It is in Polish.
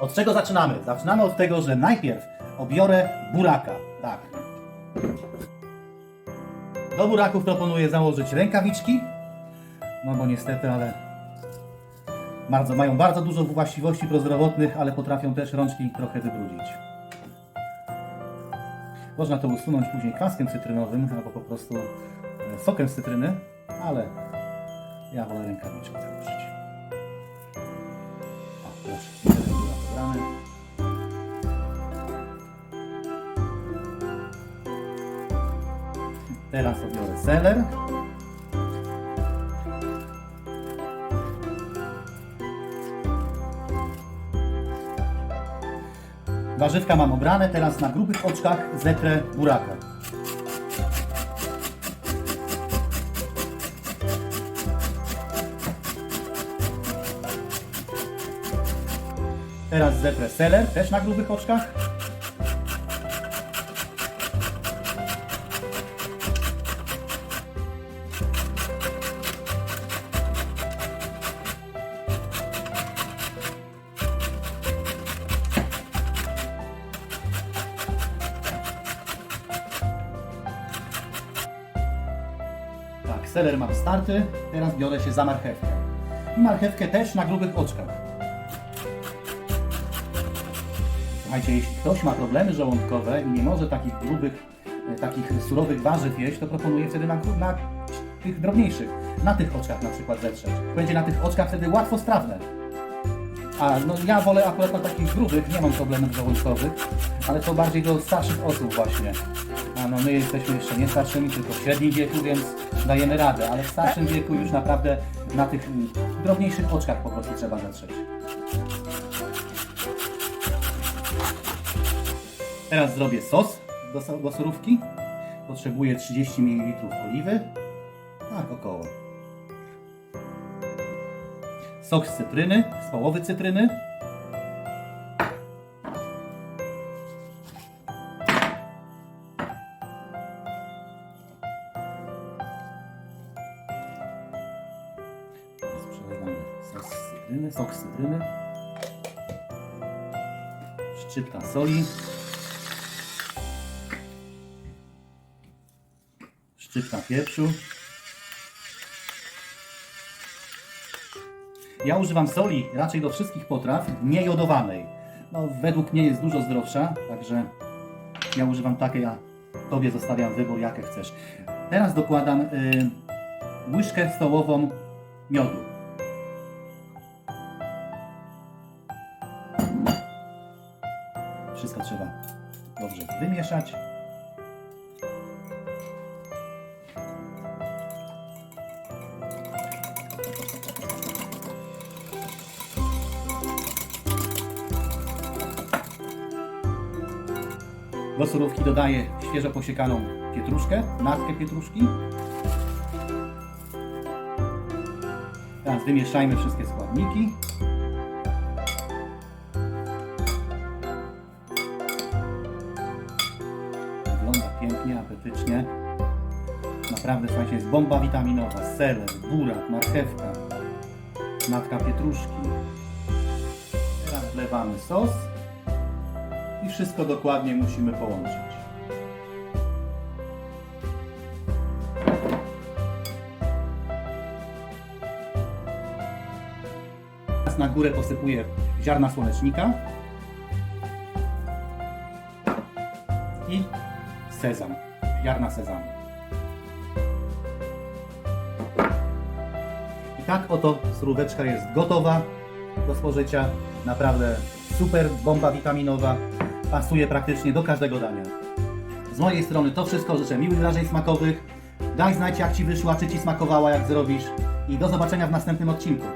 Od czego zaczynamy? Zaczynamy od tego, że najpierw obiorę buraka. Tak. Do buraków proponuję założyć rękawiczki. No bo niestety, ale bardzo, mają bardzo dużo właściwości prozdrowotnych, ale potrafią też rączki trochę wybrudzić. Można to usunąć później kwaskiem cytrynowym albo po prostu e, sokiem z cytryny, ale ja wolę rękawiczki założyć. O, proszę, wybrany. Teraz obiorę seler. Warzywka mam obrane, teraz na grubych oczkach zetrę buraka. Teraz zetrę seler, też na grubych oczkach. Tak, seler mam starty, teraz biorę się za marchewkę. Marchewkę też na grubych oczkach. Słuchajcie, jeśli ktoś ma problemy żołądkowe i nie może takich grubych, e, takich surowych warzyw jeść, to proponuję wtedy na, na tych drobniejszych, na tych oczkach na przykład zetrzeć. Będzie na tych oczkach wtedy łatwo strawne. A no ja wolę akurat na takich grubych, nie mam problemów żołądkowych, ale to bardziej do starszych osób właśnie. A no my jesteśmy jeszcze nie starszymi, tylko w średnim wieku, więc dajemy radę, ale w starszym wieku już naprawdę na tych mm, drobniejszych oczkach po prostu trzeba zetrzeć. Teraz zrobię sos do, do surówki. Potrzebuję 30 ml oliwy. Tak, około. Sok z cytryny, z połowy cytryny. Sos cytryny, sok z cytryny. Szczypta soli. Szczypta pieprzu. Ja używam soli raczej do wszystkich potraw, nie jodowanej. No, według mnie jest dużo zdrowsza, także ja używam takiej, a Tobie zostawiam wybór, jakie chcesz. Teraz dokładam y, łyżkę stołową miodu. Wszystko trzeba dobrze wymieszać. Do surówki dodaję świeżo posiekaną pietruszkę, natkę pietruszki. Teraz wymieszajmy wszystkie składniki. Wygląda pięknie, apetycznie. Naprawdę, słuchajcie, jest bomba witaminowa, seler, burak, marchewka, natka pietruszki. Teraz wlewamy sos i wszystko dokładnie musimy połączyć. Teraz na górę posypuję ziarna słonecznika i sezam, ziarna sezamu. I tak oto suróweczka jest gotowa do spożycia. Naprawdę super bomba witaminowa. Pasuje praktycznie do każdego dania. Z mojej strony to wszystko. Życzę miłych wrażeń smakowych. Daj znać jak Ci wyszła, czy Ci smakowała, jak zrobisz. I do zobaczenia w następnym odcinku.